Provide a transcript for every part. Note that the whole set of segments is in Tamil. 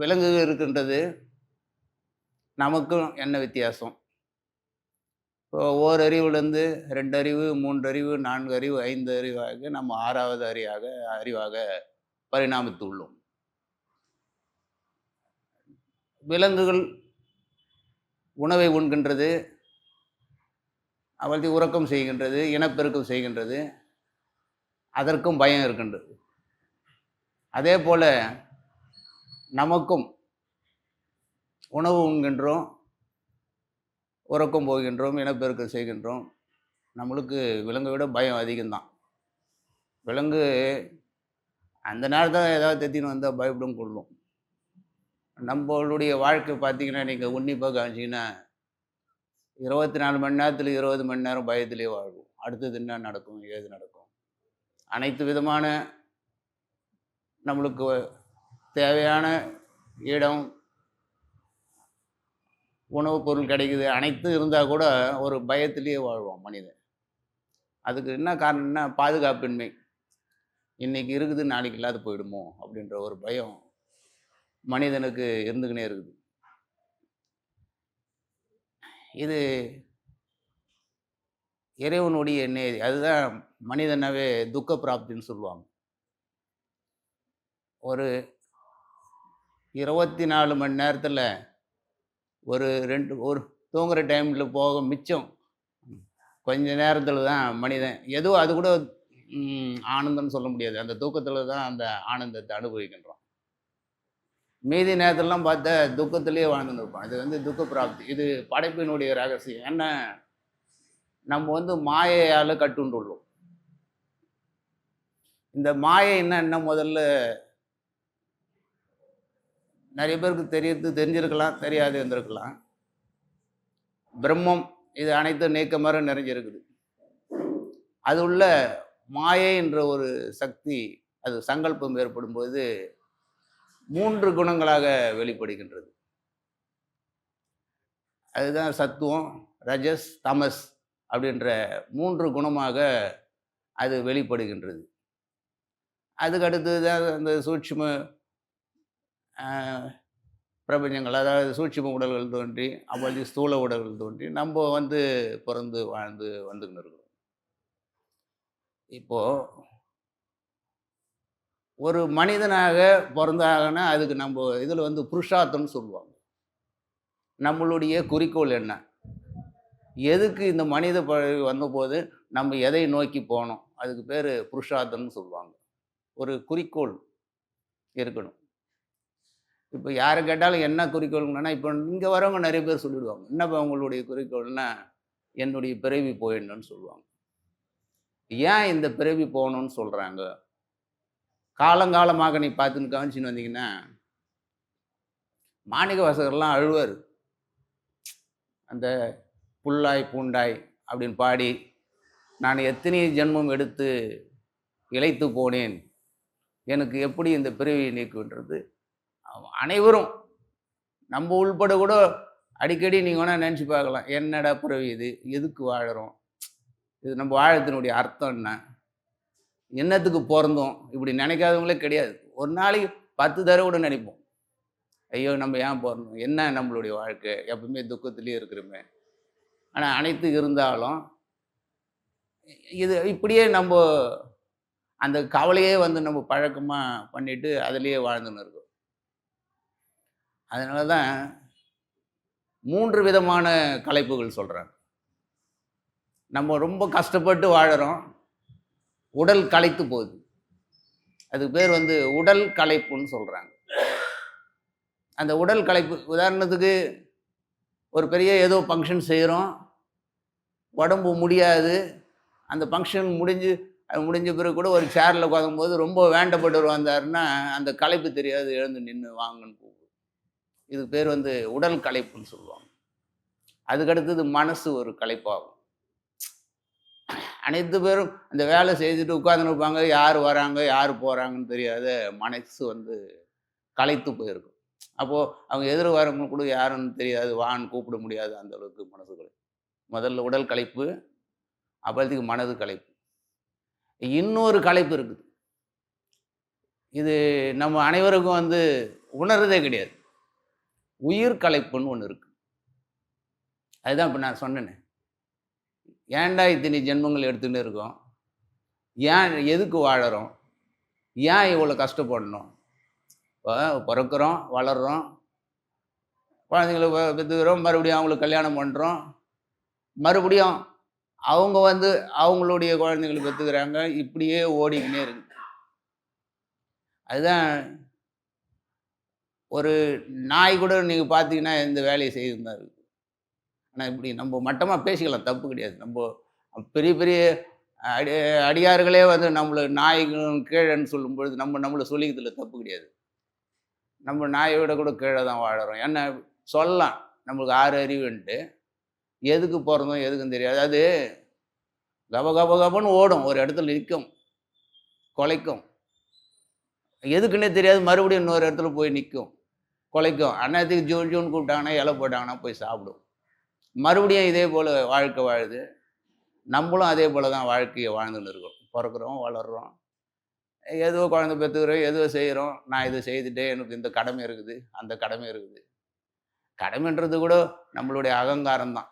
விலங்கு இருக்கின்றது. நமக்கும் என்ன வித்தியாசம்? இப்போ ஓரறிவுலேருந்து ரெண்டு அறிவு மூன்று அறிவு நான்கு அறிவு ஐந்து அறிவாக நம்ம ஆறாவது அறிவாக அறிவாக பரிணாமித்துள்ளோம் விலங்குகள் உணவை உண்கின்றது அவளது உறக்கம் செய்கின்றது இனப்பெருக்கம் செய்கின்றது அதற்கும் பயம் இருக்கின்றது. அதே போல் நமக்கும் உணவு உண்கின்றோம் உறக்கம் போகின்றோம் இனப்பெருக்கம் செய்கின்றோம். நம்மளுக்கு விலங்கை விட பயம் அதிகம்தான். விலங்கு அந்த நேரத்தில் ஏதாவது தெத்தின்னு வந்தால் பயப்படும் கொள்ளும். நம்மளுடைய வாழ்க்கை பார்த்தீங்கன்னா நீங்கள் உன்னிப்பாக காமிச்சிங்கன்னா இருபத்தி நாலு மணி நேரத்தில் இருபது மணி நேரம் பயத்திலே வாழ்வோம். அடுத்தது என்ன நடக்கும் ஏது நடக்கும்? அனைத்து விதமான நம்மளுக்கு தேவையான இடம் உணவுப் பொருள் கிடைக்குது அனைத்தும் இருந்தால் கூட ஒரு பயத்திலேயே வாழ்வோம் மனிதன். அதுக்கு என்ன காரணம்னா பாதுகாப்பின்மை. இன்னைக்கு இருக்குது நாளைக்கு இல்லாத போயிடுமோ அப்படின்ற ஒரு பயம் மனிதனுக்கு இருந்துக்கினே இருக்குது. இது இறைவனுடைய நேதி அதுதான் மனிதனாவே துக்க பிராப்தின்னு சொல்லுவாங்க. ஒரு இருபத்தி நாலு மணி நேரத்தில் ஒரு ரெண்டு ஒரு தூங்குற டைமில் போக மிச்சம். கொஞ்ச நேரத்தில் தான் மனிதன் எதுவும் அது கூட ஆனந்தம்னு சொல்ல முடியாது. அந்த தூக்கத்தில் தான் அந்த ஆனந்தத்தை அனுபவிக்கின்றோம். மீதி நேரத்திலலாம் பார்த்தா துக்கத்திலேயே வாழ்ந்துன்னு இருப்போம் இது வந்து துக்க பிராப்தி. இது படைப்பினுடைய ரகசியம். என்ன? நம்ம வந்து மாயையால் கட்டுண்டுள்ளோம் இந்த மாயை என்ன என்ன முதல்ல நிறைய பேருக்கு தெரியுது தெரிஞ்சிருக்கலாம் தெரியாது இருந்திருக்கலாம் பிரம்மம் இது அனைத்தும் நீக்கமர நிறைஞ்சிருக்குது. அது உள்ள மாயை என்ற ஒரு சக்தி அது சங்கல்பம் ஏற்படும் போது மூன்று குணங்களாக வெளிப்படுகின்றது. அதுதான் சத்துவம் ரஜஸ் தமஸ் அப்படின்ற மூன்று குணமாக அது வெளிப்படுகின்றது. அதுக்கு அடுத்தது தான் அந்த சூட்சும பிரபஞ்சங்கள் அதாவது சூட்சும உடல்கள் தோன்றி அப்போது ஸ்தூல உடல்கள் தோன்றி நம்ம வந்து பிறந்து வாழ்ந்து வந்துக்கின்னு இருக்கிறோம். இப்போது ஒரு மனிதனாக பிறந்தாகனா அதுக்கு நம்ம இதில் வந்து புருஷார்த்தம்னு சொல்லுவாங்க. நம்மளுடைய குறிக்கோள் என்ன? எதுக்கு இந்த மனித பழகு வந்தபோது நம்ம எதை நோக்கி போனோம்? அதுக்கு பேர் புருஷார்த்தம்னு சொல்லுவாங்க. ஒரு குறிக்கோள் இருக்கணும். இப்போ யாரை கேட்டாலும் என்ன குறிக்கோள்னா இப்போ இங்கே வரவங்க நிறைய பேர் சொல்லிடுவாங்க என்னப்பா உங்களுடைய குறிக்கோள்னா என்னுடைய பிறவி போயிடணும்னு சொல்லுவாங்க. ஏன் இந்த பிறவி போகணும்னு சொல்கிறாங்க காலங்காலமாக நீ பார்த்துன்னு கவனிச்சுன்னு வந்தீங்கன்னா மாணிக வாசகர்லாம் அழுவார். அந்த புல்லாய் பூண்டாய் அப்படின்னு பாடி நான் எத்தனை ஜென்மம் எடுத்து இழைத்து போனேன்? எனக்கு எப்படி இந்த பிறவியை நீக்குன்றது அனைவரும். நம்ம உள்பட கூட அடிக்கடி நீங்கள் வேணால் நினச்சி பார்க்கலாம். என்னடா பிறவி இது? எதுக்கு வாழுறோம்? இது நம்ம வாழத்தினுடைய அர்த்தம் என்ன? என்னத்துக்கு பிறந்தோம் இப்படி நினைக்காதவங்களே கிடையாது. ஒரு நாளைக்கு பத்து தடவை கூட நினைப்போம். ஐயோ நம்ம ஏன் பிறந்தோம் என்ன நம்மளுடைய வாழ்க்கை? எப்பவுமே துக்கத்துலேயே இருக்கிறோமே. ஆனால் அனைத்து இருந்தாலும் இது இப்படியே நம்ம அந்த கவலையே வந்து நம்ம பழக்கமாக பண்ணிவிட்டு அதுலேயே வாழ்ந்துன்னு இருக்கோம். அதனால தான் மூன்று விதமான கலைப்புகள் சொல்கிறாங்க நம்ம ரொம்ப கஷ்டப்பட்டு வாழறோம் உடல் களைத்து போகுது. அதுக்கு பேர் வந்து உடல் களைப்புன்னு சொல்கிறாங்க அந்த உடல் களைப்பு உதாரணத்துக்கு ஒரு பெரிய ஏதோ ஃபங்க்ஷன் செய்கிறோம் உடம்பு முடியாது அந்த ஃபங்க்ஷன் முடிஞ்சு அது முடிஞ்ச பிறகு கூட ஒரு சேரில் உட்காரும்போது ரொம்ப வேண்டப்பட்டு வந்தாருன்னா அந்த களைப்பு தெரியாது எழுந்து நின்று வாங்கன்னு போகும் இதுக்கு பேர் வந்து உடல் களைப்புன்னு சொல்லுவாங்க. அதுக்கடுத்தது மனசு ஒரு களைப்பாகும். அனைத்து பேரும் அந்த வேலை செய்துட்டு உட்கார்ந்துன்னு இருப்பாங்க. யார் வராங்க யார் போகிறாங்கன்னு தெரியாத மனசு வந்து களைத்து போயிருக்கும். அப்போது அவங்க எதிர் வரவங்க கூட யாருன்னு தெரியாது. வான்னு கூப்பிட முடியாது அந்த அளவுக்கு மனசுகளை முதல்ல உடல் களைப்பு அப்புறத்துக்கு மனது களைப்பு. இன்னொரு களைப்பு இருக்குது. இது நம்ம அனைவருக்கும் வந்து உணர்றதே கிடையாது. உயிர் கலைப்புன்னு ஒன்று இருக்கு. அதுதான் இப்போ நான் சொன்னேனே. ஏன்டா இத்தனை ஜென்மங்கள் எடுத்துன்னு இருக்கோம்? ஏன் எதுக்கு வாழறோம்? ஏன் இவ்வளோ கஷ்டப்படணும்? பிறக்கிறோம் வளர்கிறோம் குழந்தைங்களை பெற்றுக்கிறோம் மறுபடியும் அவங்களுக்கு கல்யாணம் பண்ணுறோம் மறுபடியும் அவங்க வந்து அவங்களுடைய குழந்தைங்களை பெற்றுக்கிறாங்க இப்படியே ஓடிக்கினே இருக்கு. அதுதான் ஒரு நாய் கூட நீங்கள் பார்த்தீங்கன்னா எந்த வேலையை செய்து தான் ஆனால் இப்படி நம்ம மட்டமாக பேசிக்கலாம். தப்பு கிடையாது. நம்ம பெரிய பெரிய அடி அடியார்களே வந்து நம்மளை நாய்களும் கீழேன்னு சொல்லும்பொழுது நம்ம நம்மளை சொல்லிக்கிறதுல தப்பு கிடையாது. நம்ம நாயை விட கூட கீழே தான் வாழறோம். என்ன சொல்லலாம். நம்மளுக்கு ஆறு அறிவுன்ட்டு எதுக்கு பிறந்தோம் எதுக்கும் தெரியாது. அது கப கப கபன்னு ஓடும். ஒரு இடத்துல நிற்கும். கொலைக்கும். எதுக்குன்னே தெரியாது. மறுபடியும் இன்னொரு இடத்துல போய் நிற்கும் குலைக்கும். அன்னத்துக்கு ஜூன் ஜூன் கூப்பிட்டாங்கன்னா இலை போட்டாங்கன்னா போய் சாப்பிடும். மறுபடியும் இதே போல் வாழ்க்கை வாழுது. நம்மளும் அதே போல் தான் வாழ்க்கையை வாழ்ந்துன்னு இருக்கோம். பிறக்கிறோம் வளர்கிறோம் ஏதோ குழந்தை பெற்றுக்கிறோம் ஏதோ செய்கிறோம். நான் இதை செய்துட்டே எனக்கு இந்த கடமை இருக்குது. அந்த கடமை இருக்குது. கடமைன்றது கூட நம்மளுடைய அகங்காரம் தான்.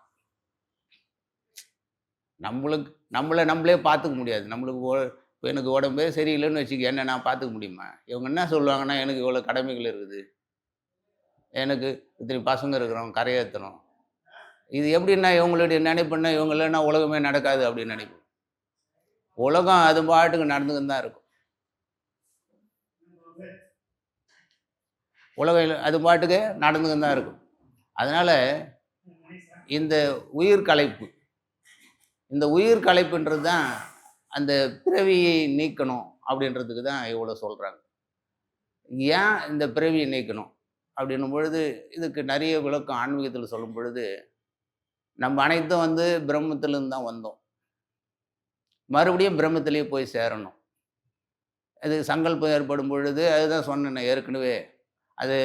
நம்மளுக்கு நம்மளை நம்மளே பார்த்துக்க முடியாது. நம்மளுக்கு ஓ- இப்போ எனக்கு உடம்பே சரியில்லைன்னு வச்சுக்க என்ன நான் பார்த்துக்க முடியுமா? இவங்க என்ன சொல்லுவாங்கன்னா எனக்கு இவ்வளோ கடமைகள் இருக்குது. எனக்கு இத்தனை பசங்க இருக்கிறோம் கரையேற்றணும் இது எப்படின்னா இவங்களுடைய நினைப்புன்னா இவங்க இல்லைன்னா உலகமே நடக்காது அப்படின்னு நினைப்பு உலகம் அது பாட்டுக்கு நடந்துக்கிட்டு தான் இருக்கும். உலகம் அது பாட்டுக்கு நடந்துக்கிட்டு தான் இருக்கும். அதனால் இந்த உயிர் கலைப்பு இந்த உயிர் கலைப்புன்றது தான் அந்த பிறவியை நீக்கணும் அப்படின்றதுக்கு தான் இவ்வளோ சொல்கிறாங்க ஏன் இந்த பிறவியை நீக்கணும்? அப்படின்னும் பொழுது இதுக்கு நிறைய விளக்கம் ஆன்மீகத்தில் சொல்லும் பொழுது நம்ம அனைத்தும் வந்து பிரம்மத்திலேருந்து தான் வந்தோம். மறுபடியும் பிரம்மத்திலேயே போய் சேரணும். அது சங்கல்பம் ஏற்படும் பொழுது அதுதான் சொன்னேன் ஏற்கனவே. அது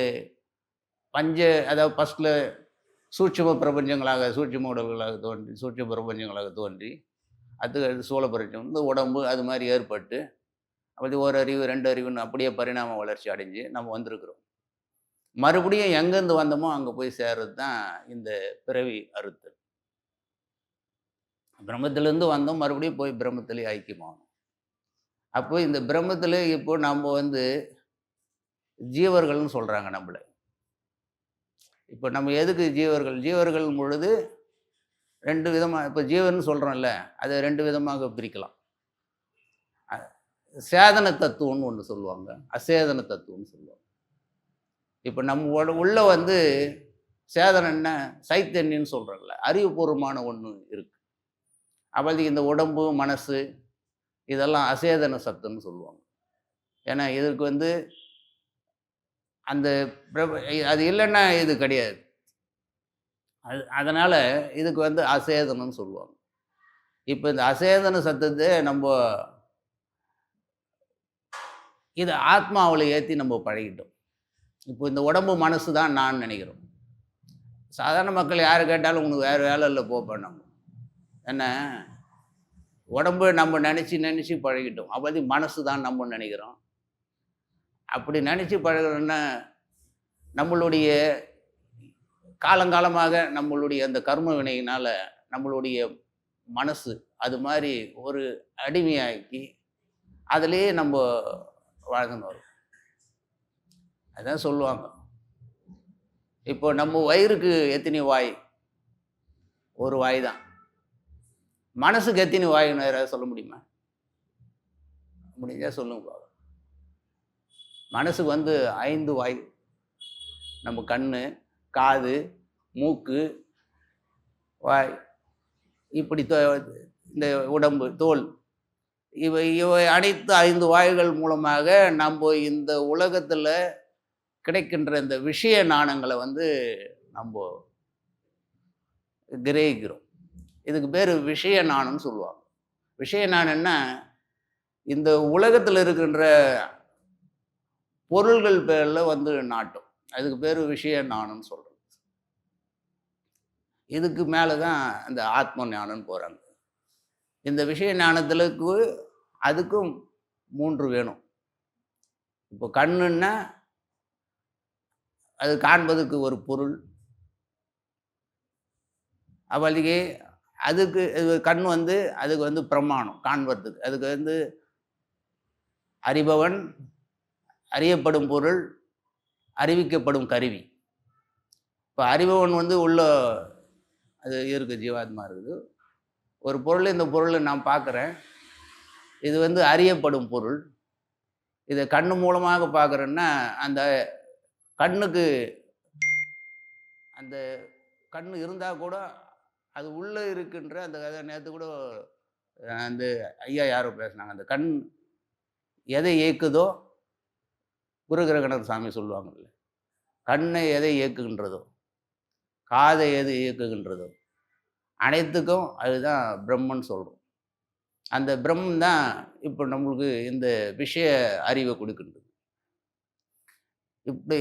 பஞ்ச அதாவது ஃபஸ்ட்டில் சூட்சம பிரபஞ்சங்களாக சூட்சம உடல்களாக தோன்றி சூட்ச பிரபஞ்சங்களாக தோன்றி அது அது சூழ பிரபஞ்சம் உடம்பு அது மாதிரி ஏற்பட்டு அப்படி ஒரு அறிவு ரெண்டு அறிவுன்னு அப்படியே பரிணாம வளர்ச்சி அடைஞ்சு நம்ம வந்திருக்கிறோம். மறுபடியும் எங்கேருந்து வந்தோமோ அங்கே போய் சேர்றது தான் இந்த பிறவி அறுத்தல். பிரம்மத்திலேருந்து வந்தோம் மறுபடியும் போய் பிரம்மத்திலே ஐக்கியமாகணும் அப்போ இந்த பிரம்மத்தில் இப்போ நம்ம வந்து ஜீவர்கள்னு சொல்கிறாங்க நம்மளை. இப்போ நம்ம எதுக்கு ஜீவர்கள்? ஜீவர்கள் பொழுது ரெண்டு விதமாக இப்போ ஜீவன் சொல்கிறோம்ல அதை ரெண்டு விதமாக பிரிக்கலாம். சேதன தத்துவம்னு ஒன்று சொல்லுவாங்க அசேதன தத்துவம்னு சொல்லுவாங்க. இப்போ நம்ம உட உள்ள வந்து சேதனம் என்ன? சைத்தன்யன்னு சொல்கிறோம்ல அறிவுபூர்வமான ஒன்று இருக்குது அவளுக்கு இந்த உடம்பு மனசு இதெல்லாம் அசேதன சத்துன்னு சொல்லுவாங்க. ஏன்னா இதற்கு வந்து அந்த பிரப- அது இல்லைன்னா இது கிடையாது. அது அதனால் இதுக்கு வந்து அசேதனம்னு சொல்லுவாங்க. இப்போ இந்த அசேதன சத்தத்தை நம்ம இது ஆத்மாவில் ஏற்றி நம்ம பழகிட்டோம். இப்போ இந்த உடம்பு மனசு தான் நான் நினைக்கிறோம். சாதாரண மக்கள் யார் கேட்டாலும் உனக்கு வேறு வேலை இல்லை போப்பா நம்ம என்ன? உடம்பு நம்ம நினச்சி நினச்சி பழகிட்டோம். அப்போது மனசு தான் நம்ம நினைக்கிறோம். அப்படி நினச்சி பழகிறோன்னா நம்மளுடைய காலங்காலமாக நம்மளுடைய அந்த கர்ம வினையினால் நம்மளுடைய மனசு அது மாதிரி ஒரு அடிமையாக்கி அதிலேயே நம்ம வாழ்ந்துன்னு வரும். அதான் சொல்லுவாங்க. இப்போ நம்ம வயிறுக்கு எத்தனை வாய்? ஒரு வாய் தான். மனசுக்கு எத்தனை வாய்ன்னு யாராவது சொல்ல முடியுமா? முடிஞ்சால் சொல்லுங்க மனசுக்கு வந்து ஐந்து வாய். நம்ம கண்ணு காது மூக்கு வாய் இப்படி தோ- இந்த உடம்பு தோல். இவை இவை அனைத்து ஐந்து வாய்கள் மூலமாக நம்ம இந்த உலகத்தில் கிடைக்கின்ற இந்த விஷய நாணங்களை வந்து நம்ம கிரகிக்கிறோம். இதுக்கு பேர் விஷய நாணம்னு சொல்லுவாங்க. விஷய நாணம்னா இந்த உலகத்தில் இருக்கின்ற பொருள்கள் பேரில் வந்து நாட்டம். அதுக்கு பேர் விஷய நாணம்னு சொல்கிறோம் இதுக்கு மேலே தான் இந்த ஆத்ம ஞானம் போகிறாங்க இந்த விஷய ஞானத்துக்கு அதுக்கும் மூன்று வேணும். இப்போ கண்ணுன்னா அது காண்பதற்கு ஒரு பொருள். அவளுக்கு அதுக்கு இது கண் வந்து அதுக்கு வந்து பிரமாணம் காண்பதுக்கு. அதுக்கு வந்து அறிபவன் அறியப்படும் பொருள் அறிவிக்கப்படும் கருவி. இப்போ அறிபவன் வந்து உள்ள அது இருக்குது ஜீவாத்மா இருக்குது. ஒரு பொருள் இந்த பொருளை நான் பார்க்குறேன். இது வந்து அறியப்படும் பொருள். இதை கண்ணு மூலமாக பார்க்குறேன்னா அந்த கண்ணுக்கு அந்த கண் இருந்தால் கூட அது உள்ளே இருக்குன்ற அந்த கதை நேற்று கூட அந்த ஐயா யாரோ பேசுனாங்க. அந்த கண் எதை இயக்குதோ குருகிரகணர் சாமி சொல்லுவாங்கல்ல. கண்ணை எதை இயக்குகின்றதோ காதை எது இயக்குகின்றதோ அனைத்துக்கும் அதுதான் பிரம்மன் சொல்கிறோம் அந்த பிரம்மன் தான் இப்போ நம்மளுக்கு இந்த விஷய அறிவை கொடுக்கின்றது. இப்படி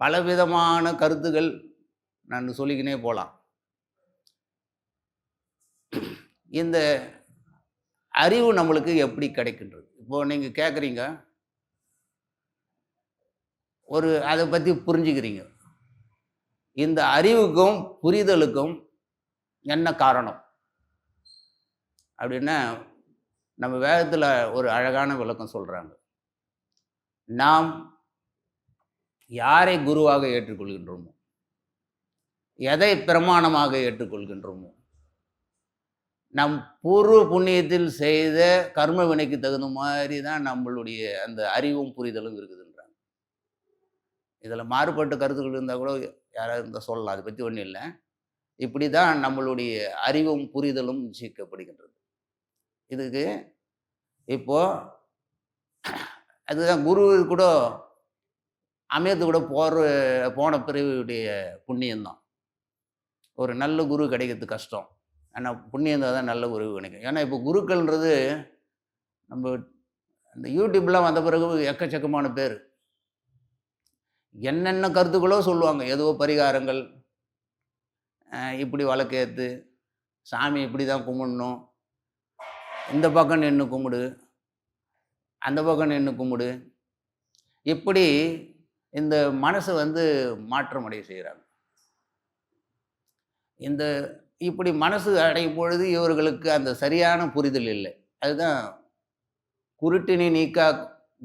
பலவிதமான கருத்துகள் நான் சொல்லிக்கினே போகலாம் இந்த அறிவு நம்மளுக்கு எப்படி கிடைக்கின்றது? இப்போ நீங்கள் கேட்குறீங்க ஒரு அதை பற்றி புரிஞ்சுக்கிறீங்க. இந்த அறிவுக்கும் புரிதலுக்கும் என்ன காரணம்? அப்படின்னா நம்ம வேதத்தில் ஒரு அழகான விளக்கம் சொல்கிறாங்க நாம் யாரை குருவாக ஏற்றுக்கொள்கின்றோமோ? எதை பிரமாணமாக ஏற்றுக்கொள்கின்றோமோ? நம் பூர்வ புண்ணியத்தில் செய்த கர்ம வினைக்கு தகுந்த மாதிரி தான் நம்மளுடைய அந்த அறிவும் புரிதலும் இருக்குதுன்றாங்க. இதில் மாறுபட்ட கருத்துக்கள் இருந்தால் கூட யாராவது இருந்தால் சொல்லலாம். அதை பற்றி ஒன்றும் இல்லை. இப்படி தான் நம்மளுடைய அறிவும் புரிதலும் நிச்சயிக்கப்படுகின்றது இதுக்கு இப்போ அதுதான் குரு கூட அமையத்து கூட போகிற போன பிறவியுடைய புண்ணியம்தான் ஒரு நல்ல குரு கிடைக்கிறது கஷ்டம். ஆனால் புண்ணியம் தான் நல்ல குரு கிடைக்கும். ஏன்னா இப்போ குருக்கள்ன்றது நம்ம இந்த யூடியூப்லாம் வந்த பிறகு எக்கச்சக்கமான பேர். என்னென்ன கருத்துக்களோ சொல்லுவாங்க. ஏதோ பரிகாரங்கள் இப்படி வழக்கேற்று சாமி இப்படி தான் கும்பிடணும். இந்த பக்கம் நின்று கும்பிடு அந்த பக்கம் நின்று கும்பிடு. இப்படி இந்த மனசை வந்து மாற்றம் அடைய செய்கிறாங்க. இந்த இப்படி மனசு அடையும் பொழுது இவர்களுக்கு அந்த சரியான புரிதல் இல்லை. அதுதான் குருட்டினை நீக்கா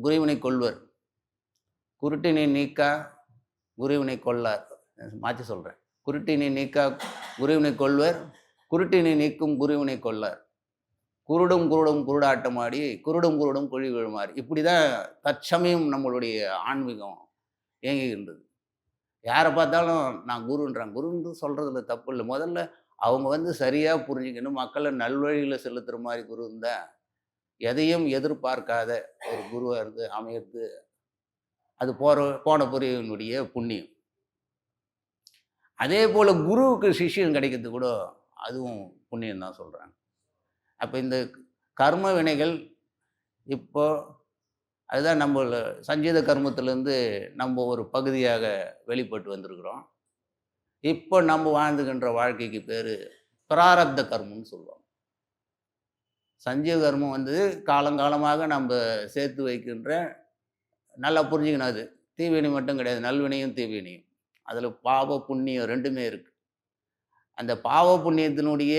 குருவினை கொள்வர். குருட்டினை நீக்கா குருவினை கொள்ளார். மாற்றி சொல்கிறேன் குருட்டினை நீக்கா குருவினை கொள்வர். குருட்டினை நீக்கும் குருவினை கொள்ளார் குருடும் குருடும் குருடாட்டமாடி குருடும் குருடும் குழி விழுமாறு. இப்படி தான் தற்சமயம் நம்மளுடைய ஆன்மீகம் இயங்குகின்றது. யாரை பார்த்தாலும் நான் குருன்றான். குருன்னு சொல்கிறதுல தப்பு இல்லை. முதல்ல அவங்க வந்து சரியாக புரிஞ்சுக்கணும். மக்களை நல்வழியில் செலுத்துகிற மாதிரி குரு இருந்தால் எதையும் எதிர்பார்க்காத ஒரு குருவாக இருந்து அமையறது. அது போகிற போன புரியவனுடைய புண்ணியம். அதே போல் குருவுக்கு சிஷ்யன் கிடைக்கிறது கூட அதுவும் புண்ணியம் தான் சொல்கிறாங்க அப்போ இந்த கர்ம வினைகள் இப்போ அதுதான் நம்ம சஞ்சீத கர்மத்திலேருந்து நம்ம ஒரு பகுதியாக வெளிப்பட்டு வந்திருக்கிறோம். இப்போ நம்ம வாழ்ந்துகின்ற வாழ்க்கைக்கு பேர் பிராரப்த கர்மம்னு சொல்லுவோம் சஞ்சீவ கர்மம் வந்து காலங்காலமாக நம்ம சேர்த்து வைக்கின்ற நல்லா புரிஞ்சுக்கணும் அது. தீவினை மட்டும் கிடையாது. நல்வினையும் தீவினையும். அதில் பாவ புண்ணியம் ரெண்டுமே இருக்குது அந்த பாவ புண்ணியத்தினுடைய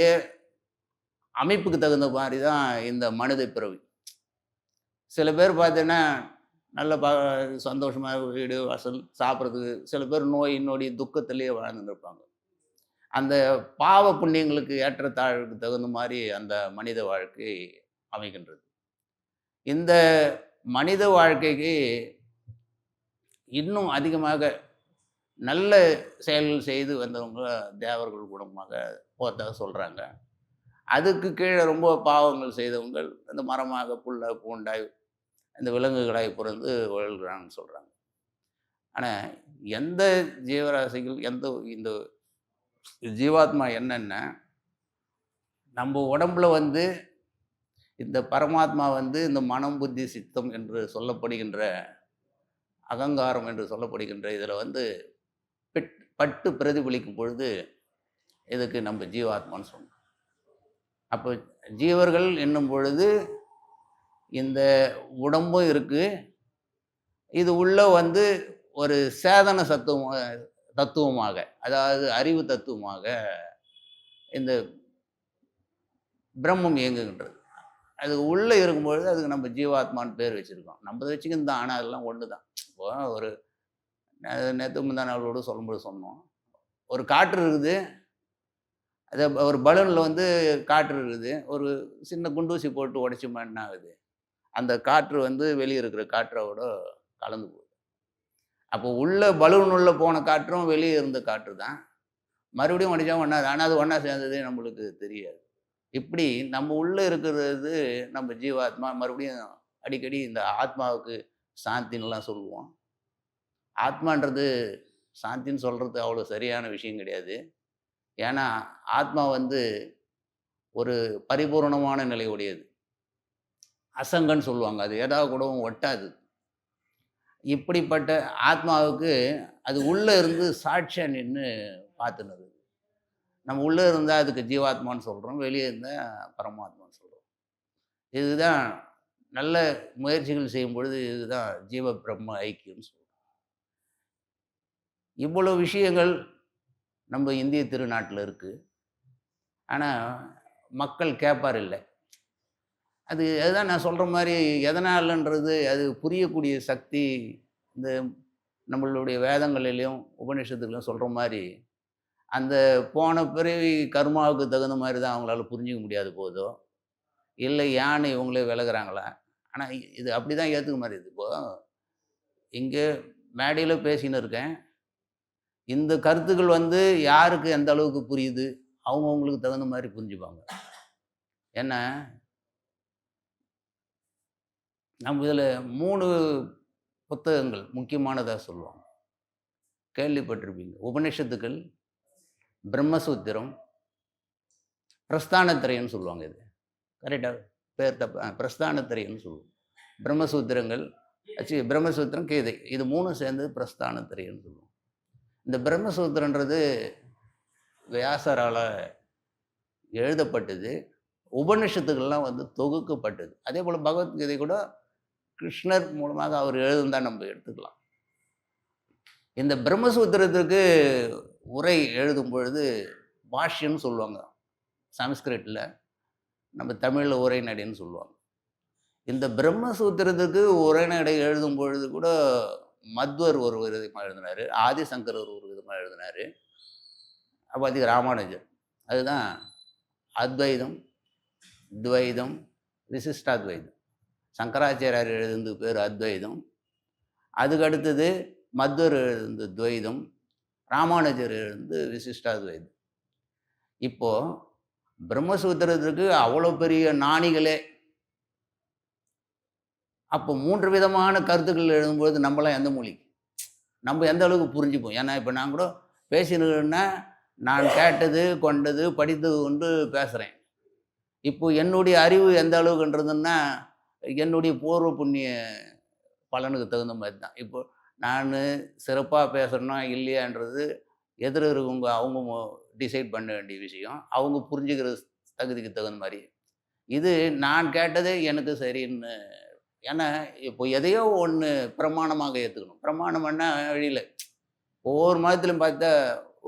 அமைப்புக்கு தகுந்த மாதிரி தான் இந்த மனித பிறவி. சில பேர் பார்த்தீங்கன்னா நல்ல ப சந்தோஷமாக வீடு வாசல் சாப்பிட்றதுக்கு சில பேர் நோய் நொடி துக்கத்திலேயே வாழ்ந்துருப்பாங்க. அந்த பாவ புண்ணியங்களுக்கு ஏற்றத்தாழ்வுக்கு தகுந்த மாதிரி அந்த மனித வாழ்க்கை அமைகின்றது. இந்த மனித வாழ்க்கைக்கு இன்னும் அதிகமாக நல்ல செயல்கள் செய்து வந்தவங்க தேவர்கள் குணமாக போகிறதாக சொல்கிறாங்க அதுக்கு கீழே ரொம்ப பாவங்கள் செய்தவங்க அந்த மரமாக புல்ல பூண்டாய் இந்த விலங்குகளாய் பிறந்து உழல்கிறான்னு சொல்கிறாங்க ஆனால் எந்த ஜீவராசிகள் எந்த இந்த ஜீவாத்மா என்னென்ன நம்ம உடம்புல வந்து இந்த பரமாத்மா வந்து இந்த மனம் புத்தி சித்தம் என்று சொல்லப்படுகின்ற அகங்காரம் என்று சொல்லப்படுகின்ற இதில் வந்து பட்டு பிரதிபலிக்கும் பொழுது இதுக்கு நம்ம ஜீவாத்மான்னு சொன்னோம் அப்போ ஜீவர்கள் என்னும் பொழுது இந்த உடம்பும் இருக்குது இது உள்ள வந்து ஒரு சேதன சத்துவம் தத்துவமாக அதாவது அறிவு தத்துவமாக இந்த பிரம்மம் இயங்குகின்றது. அது உள்ளே இருக்கும்பொழுது அதுக்கு நம்ம ஜீவாத்மான்னு பேர் வச்சுருக்கோம். நம்ம வச்சுக்கின்னு தான் ஆனால் அதெல்லாம் ஒன்று தான் இப்போ ஒரு நேற்று முந்தான நாளோடு சொல்லும்போது சொன்னோம். ஒரு காற்று இருக்குது. அது ஒரு பலூனில் வந்து காற்று இருக்குது. ஒரு சின்ன குண்டூசி போட்டு உடைச்சோமா என்ன ஆகுது? அந்த காற்று வந்து வெளியே இருக்கிற காற்றோட கலந்து போகுது. அப்போ உள்ள பலூன் உள்ள போன காற்றும் வெளியே இருந்த காற்று தான். மறுபடியும் உடைச்சா ஒன்றா ஆனால் அது ஒன்றா சேர்ந்ததே நம்மளுக்கு தெரியாது. இப்படி நம்ம உள்ளே இருக்கிறது நம்ம ஜீவாத்மா மறுபடியும் அடிக்கடி இந்த ஆத்மாவுக்கு சாந்தின்லாம் சொல்லுவோம். ஆத்மான்றது சாந்தின்னு சொல்கிறது அவ்வளோ சரியான விஷயம் கிடையாது. ஏன்னா ஆத்மா வந்து ஒரு பரிபூர்ணமான நிலையுடையது அசங்கன்னு சொல்லுவாங்க. அது ஏதாவது கூடவும் ஒட்டாது. இப்படிப்பட்ட ஆத்மாவுக்கு அது உள்ளே இருந்து சாட்சியாக நின்று பார்த்துனது. நம்ம உள்ளே இருந்தால் அதுக்கு ஜீவாத்மான்னு சொல்கிறோம் வெளியே இருந்தால் பரமாத்மான்னு சொல்கிறோம் இதுதான் நல்ல முயற்சிகள் செய்யும் பொழுது இதுதான் ஜீவ பிரம்ம ஐக்கியம்னு சொல்கிறோம் இவ்வளோ விஷயங்கள் நம்ம இந்திய திருநாட்டில் இருக்குது ஆனால் மக்கள் கேட்பார் இல்லை. அது அதுதான் நான் சொல்கிற மாதிரி எதனாலன்றது அது புரியக்கூடிய சக்தி இந்த நம்மளுடைய வேதங்களிலையும் உபநிஷத்துலையும் சொல்கிற மாதிரி அந்த போன பிறவி கர்மாவுக்கு தகுந்த மாதிரி தான் அவங்களால புரிஞ்சிக்க முடியாது போதோ. இல்லை யானை இவங்களே விலகிறாங்களா? ஆனால் இது அப்படி தான் ஏற்றுக்க மாதிரி இது இப்போது இங்கே மேடையில் பேசின்னு இருக்கேன். இந்த கருத்துக்கள் வந்து யாருக்கு எந்த அளவுக்கு புரியுது? அவங்கவுங்களுக்கு தகுந்த மாதிரி புரிஞ்சுப்பாங்க. ஏன்னா நம்ம இதில் மூணு புத்தகங்கள் முக்கியமானதாக சொல்லுவாங்க. கேள்விப்பட்டிருப்பீங்க. உபநிஷத்துக்கள் பிரம்மசூத்திரம் பிரஸ்தானத்திரையன்னு சொல்லுவாங்க இது. கரெக்டாக பேர் தப்ப பிரஸ்தானத்திரையன்னு சொல்லுவோம். பிரம்மசூத்திரங்கள் ஆச்சு பிரம்மசூத்திரம் கீதை. இது மூணும் சேர்ந்து பிரஸ்தானத்திரையன்னு சொல்லுவோம். இந்த பிரம்மசூத்திரன்றது வியாசரால் எழுதப்பட்டது. உபனிஷத்துக்கள்லாம் வந்து தொகுக்கப்பட்டது. அதே போல் பகவத்கீதை கூட கிருஷ்ணர் மூலமாக அவர் எழுதுந்தான் நம்ம எடுத்துக்கலாம். இந்த பிரம்மசூத்திரத்திற்கு உரை எழுதும் பொழுது பாஷ்யம்னு சொல்லுவாங்க. சமஸ்கிருட்டில் நம்ம தமிழில் உரைநடைன்னு சொல்லுவாங்க. இந்த பிரம்மசூத்திரத்துக்கு உரைநடை எழுதும் பொழுது கூட மத்வர் ஒரு விதமாக எழுதினார் ஆதிசங்கர் ஒரு விதமாக எழுதினார். அப்போ அதுக்கு ராமானுஜர். அதுதான் அத்வைதம் துவைதம் விசிஷ்டாத்வைதம். சங்கராச்சாரியார் எழுதுந்து பேர் அத்வைதம். அதுக்கு அடுத்தது மத்வர் எழுந்து துவைதம் ராமானுஜர் எழுந்து விசிஷ்டாத்வைதம். இப்போது பிரம்மசூத்திரத்துக்கு அவ்வளோ பெரிய நாணிகளே அப்போ மூன்று விதமான கருத்துக்கள் எழுதும்போது நம்மளாம் எந்த மொழிக்கு நம்ம எந்த அளவுக்கு புரிஞ்சுப்போம்? ஏன்னா இப்போ நான் கூட பேசினேன்னா நான் கேட்டது கொண்டது படித்தது கொண்டு பேசுகிறேன் இப்போ என்னுடைய அறிவு எந்த அளவுக்குன்றதுன்னா என்னுடைய பூர்வ புண்ணிய பலனுக்கு தகுந்த மாதிரி தான் இப்போ நான் சிறப்பாக பேசுகிறேன்னா இல்லையான்றது எதிர இருக்கவங்க அவங்க டிசைட் பண்ண வேண்டிய விஷயம். அவங்க புரிஞ்சுக்கிற தகுதிக்கு தகுந்த மாதிரி. இது நான் கேட்டதே எனக்கு சரின்னு ஏன்னா இப்போ எதையோ ஒன்று பிரமாணமாக ஏற்றுக்கணும் பிரமாணம்னா வழியில் ஒவ்வொரு மதத்துலையும் பார்த்தா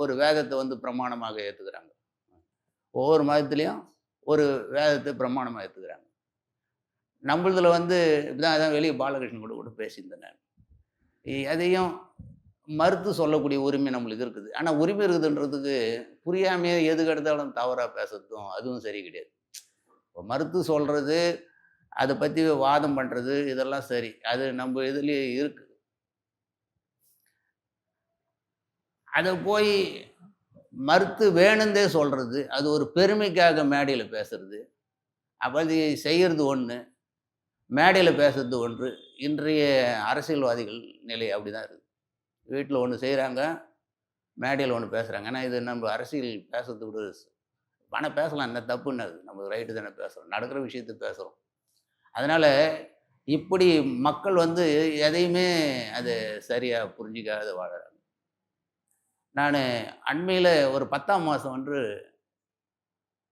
ஒரு வேதத்தை வந்து பிரமாணமாக ஏற்றுக்கிறாங்க ஒவ்வொரு மதத்துலேயும் ஒரு வேதத்தை பிரமாணமாக ஏற்றுக்கிறாங்க நம்மளதில் வந்து இப்படிதான் அதான் வெளியே பாலகிருஷ்ணன் கூட கூட பேசியிருந்தேன் நான். எதையும் மறுத்து சொல்லக்கூடிய உரிமை நம்மளுக்கு இருக்குது. ஆனால் உரிமை இருக்குதுன்றதுக்கு புரியாமையே எது கெடுத்தாலும் தவறாக பேசுறதும் அதுவும் சரி கிடையாது. இப்போ மறுத்து சொல்கிறது அதை பற்றி வாதம் பண்ணுறது இதெல்லாம் சரி. அது நம்ம இதுலேயே இருக்குது அதை போய் மறுத்து வேணுந்தே சொல்கிறது அது ஒரு பெருமைக்காக மேடையில் பேசுறது. அப்போ செய்கிறது ஒன்று மேடையில் பேசுறது ஒன்று. இன்றைய அரசியல்வாதிகள் நிலை அப்படி தான் இருக்குது வீட்டில் ஒன்று செய்கிறாங்க மேடையில் ஒன்று பேசுகிறாங்க ஏன்னா இது நம்ம அரசியல் பேசுறது கூட ஆனால் பேசலாம் என்ன தப்புன்னு அது. நம்ம ரைட்டு தானே பேசுகிறோம் நடக்கிற விஷயத்தை பேசுகிறோம் அதனால் இப்படி மக்கள் வந்து எதையுமே அது சரியாக புரிஞ்சிக்காத வாழறாங்க. நான் அண்மையில் ஒரு பத்தாம் மாதம் வந்து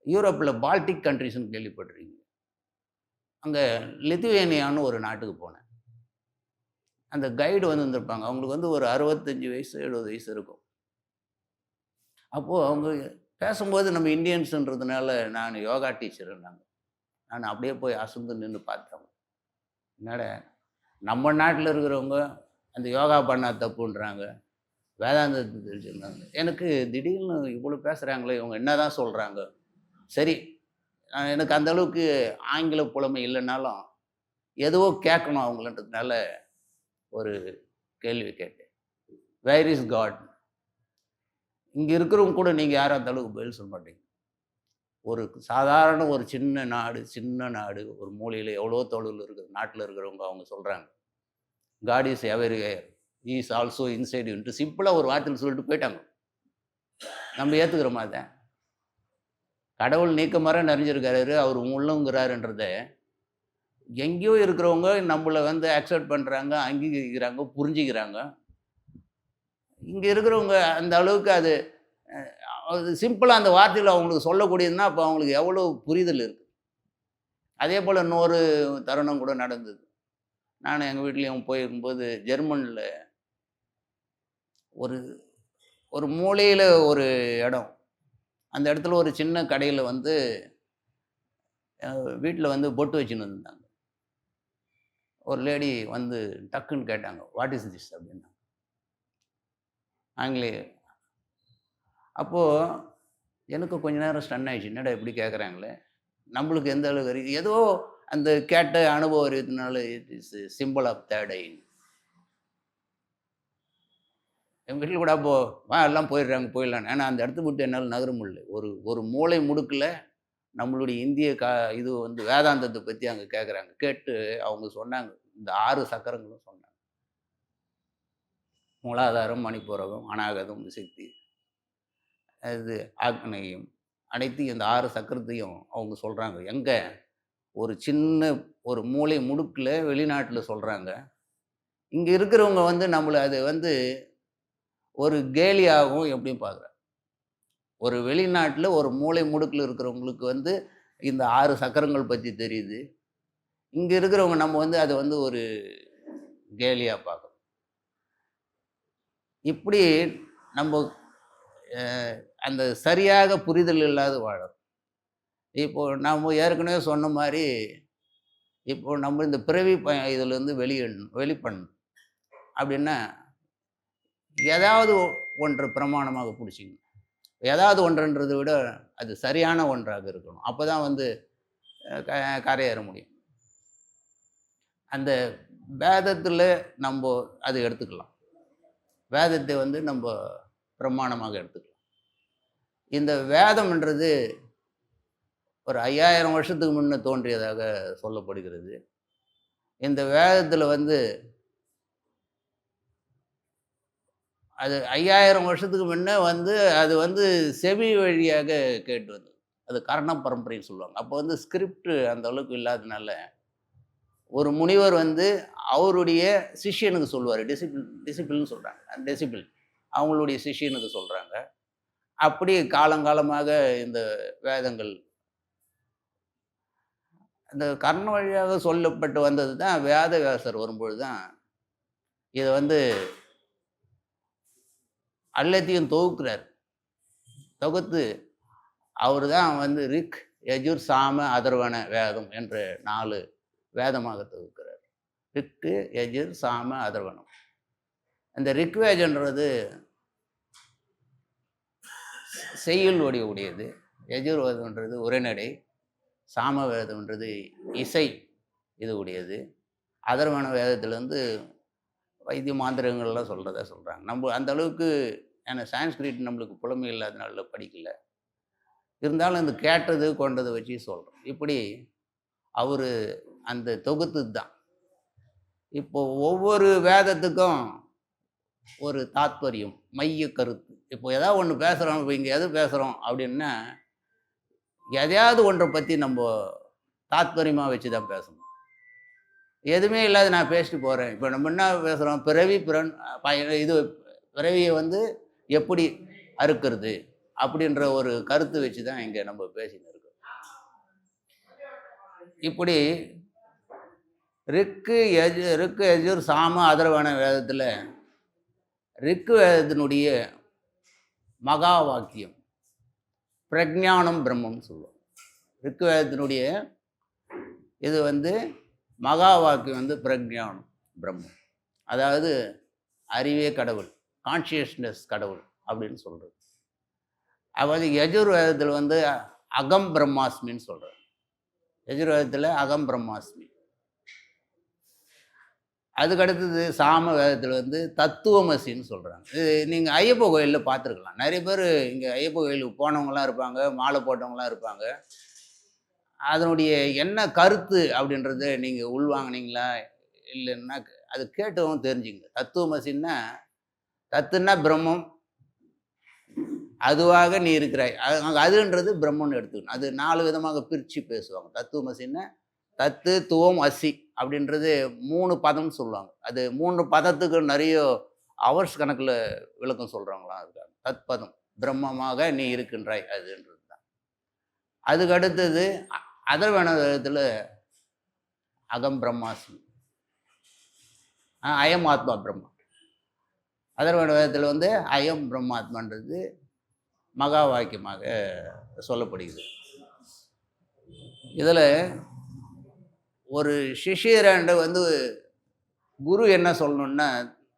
யூரோப்பில் பால்டிக் கண்ட்ரிஸ்னு கேள்விப்பட்டிருக்கீங்க. அங்கே லித்துவேனியான்னு ஒரு நாட்டுக்கு போனேன். அந்த கைடு வந்து வந்திருப்பாங்க அவங்களுக்கு வந்து ஒரு அறுபத்தஞ்சி வயசு எழுபது வயசு இருக்கும். அப்போது அவங்க பேசும்போது நம்ம இந்தியன்ஸுன்றதுனால நான் யோகா டீச்சர் நாங்கள் நான் அப்படியே போய் அசந்து நின்று பார்த்தேன். என்னடா நம்ம நாட்டில் இருக்கிறவங்க அந்த யோகா பண்ணா தப்புன்றாங்க. வேதாந்தத்தை தெரிஞ்சுருந்தாங்க. எனக்கு திடீர்னு இவ்வளோ பேசுகிறாங்களே இவங்க என்ன தான் சொல்கிறாங்க சரி நான் எனக்கு அந்த அளவுக்கு ஆங்கில புலமை இல்லைனாலும் எதுவோ கேட்கணும் அவங்களன்றதுனால ஒரு கேள்வி கேட்டேன். வேர் இஸ் காட் இங்கே இருக்கிறவங்க கூட நீங்கள் யாரும் அந்தளவுக்கு பதில் சொல்ல மாட்டீங்க. ஒரு சாதாரண ஒரு சின்ன நாடு சின்ன நாடு ஒரு மூலையில் எவ்வளோ தொழில் இருக்குது. நாட்டில் இருக்கிறவங்க அவங்க சொல்கிறாங்க God is everywhere is also inside யூன்ட்டு சிம்பிளாக ஒரு வார்த்தையில் சொல்லிட்டு போயிட்டாங்க. நம்ம ஏற்றுக்கிற மாதிரி தான். கடவுள் நீக்கமர நிறைஞ்சிருக்காரு அவர் உள்ளங்கிறாருன்றத எங்கேயோ இருக்கிறவங்க நம்மளை வந்து அக்செப்ட் பண்ணுறாங்க அங்கீகரிக்கிறாங்க புரிஞ்சுக்கிறாங்க. இங்கே இருக்கிறவங்க அந்த அளவுக்கு அது அது சிம்பிளாக அந்த வார்த்தையில் அவங்களுக்கு சொல்லக்கூடியதுன்னா அப்போ அவங்களுக்கு எவ்வளோ புரிதல் இருக்குது அதே போல் இன்னொரு தருணம் கூட நடந்தது. நான் எங்கள் வீட்லேயும் போயிருக்கும்போது ஜெர்மனில் ஒரு ஒரு மூலையில் ஒரு இடம். அந்த இடத்துல ஒரு சின்ன கடையில் வந்து வீட்டில் வந்து பொட்டு வச்சுன்னு இருந்தாங்க ஒரு லேடி வந்து டக்குன்னு கேட்டாங்க வாட் இஸ் திஸ் அப்படின்னா ஆங்கிலேய அப்போது எனக்கு கொஞ்ச நேரம் ஸ்டன் ஆயிடுச்சு. என்னடா இப்படி கேட்குறாங்களே நம்மளுக்கு எந்த அளவுக்கு அறிவு ஏதோ அந்த கேட்ட அனுபவம் இருக்கிறதுனால it is simple of third I எங்கள் வீட்டில் கூட அப்போது வா எல்லாம் போயிடுறாங்க போயிடலாம் ஏன்னா அந்த இடத்த விட்டு என்னால் நகர முடியல. ஒரு ஒரு மூளை முடுக்கில். நம்மளுடைய இந்திய கா இது வந்து வேதாந்தத்தை பற்றி அங்கே கேட்குறாங்க கேட்டு அவங்க சொன்னாங்க. இந்த ஆறு சக்கரங்களும் சொன்னாங்க. மூலாதாரம் மணிப்பூரகம் அனாகதம் சக்தி இது ஆக்னையும். அனைத்தையும் இந்த ஆறு சக்கரத்தையும் அவங்க சொல்கிறாங்க எங்கே? ஒரு சின்ன ஒரு மூளை முடுக்கில் வெளிநாட்டில் சொல்கிறாங்க இங்கே இருக்கிறவங்க வந்து நம்மளை அது வந்து ஒரு கேலியாகவும் எப்படியும் பார்க்குறாங்க. ஒரு வெளிநாட்டில் ஒரு மூளை முடுக்கில் இருக்கிறவங்களுக்கு வந்து இந்த ஆறு சக்கரங்கள் பற்றி தெரியுது. இங்கே இருக்கிறவங்க நம்ம வந்து அதை வந்து ஒரு கேலியாக பார்க்குறோம். இப்படி நம்ம அந்த சரியாக புரிதல் இல்லாத வாழும். இப்போது நம்ம ஏற்கனவே சொன்ன மாதிரி இப்போ நம்ம இந்த பிறவி ப இதுலேருந்து வெளியிடணும் வெளிப்படணும். அப்படின்னா ஏதாவது ஒன்றை பிரமாணமாக பிடிச்சிக்கணும். ஏதாவது ஒன்றுன்றதை விட அது சரியான ஒன்றாக இருக்கணும். அப்போ தான் வந்து க கரையேற முடியும். அந்த வேதத்தில் நம்ம அது எடுத்துக்கலாம். வேதத்தை வந்து நம்ம பிரமாணமாக எடுத்துக்கலாம். இந்த வேதம்ன்றது ஒரு ஐயாயிரம் வருஷத்துக்கு முன்னே தோன்றியதாக சொல்லப்படுகிறது. இந்த வேதத்தில் வந்து அது ஐயாயிரம் வருஷத்துக்கு முன்னே வந்து அது வந்து செவி வழியாக கேட்டு வந்தது. அது கர்ண பரம்பரைன்னு சொல்லுவாங்க. அப்போ வந்து ஸ்கிரிப்ட் அந்த அளவுக்கு இல்லாதனால ஒரு முனிவர் வந்து அவருடைய சிஷ்யனுக்கு சொல்லுவார். டிசிப்ளின் டிசிப்ளின்னு சொல்கிறாங்க டிசிப்ளின் அவங்களுடைய சிஷ்யனுக்கு சொல்கிறாங்க அப்படி காலங்காலமாக இந்த வேதங்கள் அந்த கர்ண வழியாக சொல்லப்பட்டு வந்தது தான் வேத வியாசர் வரும்பொழுது தான் இதை வந்து அல்லத்தையும் தொகுக்கிறார். தொகுத்து அவர் தான் வந்து ரிக் யஜுர் சாம அதர்வன வேதம் என்ற நாலு வேதமாக தொகுக்கிறார். ரிக்கு யஜுர் சாம அதர்வனம் அந்த ரிக்வேஜன்றது செய்யுள் வடி உடையது யஜுர்வேதம்ன்றது உரைநடை சாம வேதம்ன்றது இசை இது உடையது. அதர்வன வேதத்துலேருந்து வைத்திய மாந்திரங்கள்லாம் சொல்கிறத சொல்கிறாங்க நம்ம அந்த அளவுக்கு ஏன்னா சான்ஸ்கிரிட் நம்மளுக்கு புலமை இல்லாதனால படிக்கல. இருந்தாலும் இந்த கேட்டது கொண்டதை வச்சு சொல்கிறோம் இப்படி அவர் அந்த தொகுத்து தான். இப்போ ஒவ்வொரு வேதத்துக்கும் ஒரு தாத்பரியம் மைய கருத்து. இப்போ எதாவது ஒன்று பேசுகிறோம் இப்போ இங்கே எது பேசுகிறோம் அப்படின்னா எதையாவது ஒன்றை பற்றி நம்ம தாத்பரியமாக வச்சு தான் பேசணும். எதுவுமே இல்லாத நான் பேசிட்டு போகிறேன் இப்போ நம்ம என்ன பேசுகிறோம் பிறவி பிறன் பய இது பிறவியை வந்து எப்படி அறுக்கிறது அப்படின்ற ஒரு கருத்து வச்சு தான் இங்கே நம்ம பேசின்னு இருக்கோம். இப்படி ரிக்கு எஜு ரிக்கு எஜுர் சாம அதரவான வேதத்தில் ரிக்கு வேதத்தினுடைய மகா வாக்கியம் பிரஜானம் பிரம்மம்னு சொல்லுவோம். ரிக்குவேதத்தினுடைய இது வந்து மகா வாக்கியம் வந்து பிரஜானம் பிரம்மம். அதாவது அறிவே கடவுள் கான்சியஸ்னஸ் கடவுள் அப்படின்னு சொல்கிறது அதாவது யஜுர்வேதத்தில் வந்து அகம் பிரம்மாஸ்மின்னு சொல்கிறார் யஜுர்வேதத்தில் அகம் பிரம்மாஸ்மி. அதுக்கு அடுத்தது சாம வேதத்தில் வந்து தத்துவமசின்னு சொல்கிறாங்க இது நீங்கள் ஐயப்ப கோயிலில் பார்த்துருக்கலாம். நிறைய பேர் இங்கே ஐயப்ப கோயிலுக்கு போனவங்களாம் இருப்பாங்க மாலை போட்டவங்களாம் இருப்பாங்க. அதனுடைய என்ன கருத்து அப்படின்றத நீங்கள் உள்வாங்கினீங்களா இல்லைன்னா அது கேட்டவும் தெரிஞ்சுங்க. தத்துவமசின்னா தத்துன்னா பிரம்மம். அதுவாக நீ இருக்கிறாய். அதுன்றது பிரம்மன்னு எடுத்துக்கணும். அது நாலு விதமாக பிரித்து பேசுவாங்க. தத்துவமசின்னா தத்து துவம் அசி அப்படின்றது மூணு பதம்னு சொல்லுவாங்க. அது மூணு பதத்துக்கு நிறைய அவர்ஸ் கணக்கில் விளக்கம் சொல்கிறாங்களாம் இருக்காங்க தத்பதம் பிரம்மமாக நீ இருக்கின்றாய் அதுன்றது தான். அதுக்கு அடுத்தது அ- அதர்வன விதத்தில் அகம் பிரம்மாஸ்மி. அயம் ஆத்மா பிரம்மா. அதர்வன விதத்தில் வந்து அயம் பிரம்மாத்மான்றது மகா வாக்கியமாக சொல்லப்படுகிறது. இதில் ஒரு சிஷியராண்ட வந்து குரு என்ன சொல்லணும்னா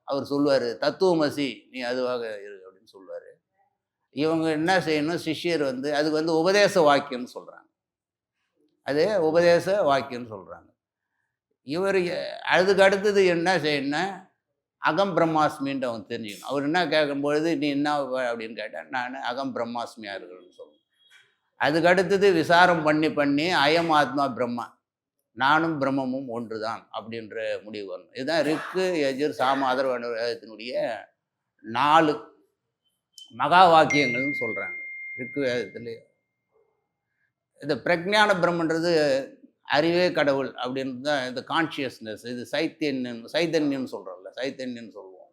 அவர் சொல்லுவார் தத்துவமசி நீ அதுவாக இரு அப்படின்னு சொல்லுவார். இவங்க என்ன செய்யணும் சிஷ்யர் வந்து அதுக்கு வந்து உபதேச வாக்கியம்னு சொல்கிறாங்க அது உபதேச வாக்கியம்னு சொல்கிறாங்க இவர் அதுக்கு அடுத்தது என்ன செய்யணும்னா அகம் பிரம்மாஸ்மின்ட்டு அவங்க தெரிஞ்சுக்கணும். அவர் என்ன கேட்கும்பொழுது நீ என்ன அப்படின்னு கேட்டால் நான் அகம் பிரம்மாஸ்மியாக இருக்கிறேன்னு சொல்லணும் அதுக்கு அடுத்தது விசாரம் பண்ணி பண்ணி அயம் ஆத்மா பிரம்மா. நானும் பிரம்மமும் ஒன்றுதான் அப்படின்ற முடிவு வரணும். இதுதான் ரிக்கு எஜிர் சாம வேதத்தினுடைய நாலு மகா வாக்கியங்கள்னு சொல்கிறாங்க ரிக்கு வேதத்தில். இந்த பிரஜான பிரம்மன்றது அறிவே கடவுள் அப்படின்றது தான் இந்த கான்ஷியஸ்னஸ் இது சைத்தன்யம் சைத்தன்யம்னு சொல்கிறோம்ல சைத்தன்யம்னு சொல்லுவோம்.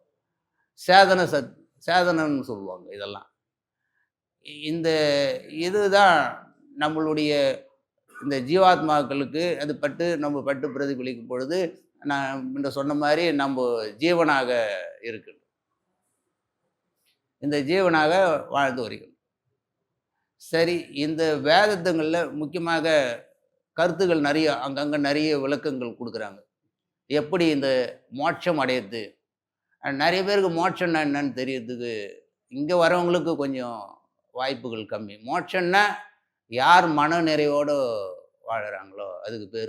சேதன சத் சேதனம்னு சொல்லுவாங்க இதெல்லாம். இந்த இதுதான் நம்மளுடைய இந்த ஜீவாத்மாக்களுக்கு அது பட்டு நம்ம பட்டு பிரதிபலிக்கும் பொழுது நான் இந்த சொன்ன மாதிரி நம்ம ஜீவனாக இருக்கு. இந்த ஜீவனாக வாழ்ந்து வருகிறோம். சரி இந்த வேதத்துங்களில் முக்கியமாக கருத்துகள் நிறைய அங்கங்கே நிறைய விளக்கங்கள் கொடுக்குறாங்க. எப்படி இந்த மோட்சம் அடையிறது? நிறைய பேருக்கு மோட்சம்னா என்னன்னு தெரியறதுக்கு இங்கே வரவங்களுக்கு கொஞ்சம் வாய்ப்புகள் கம்மி. மோட்சம்னா யார் மன நிறைவோடு வாழுறாங்களோ அதுக்கு பேர்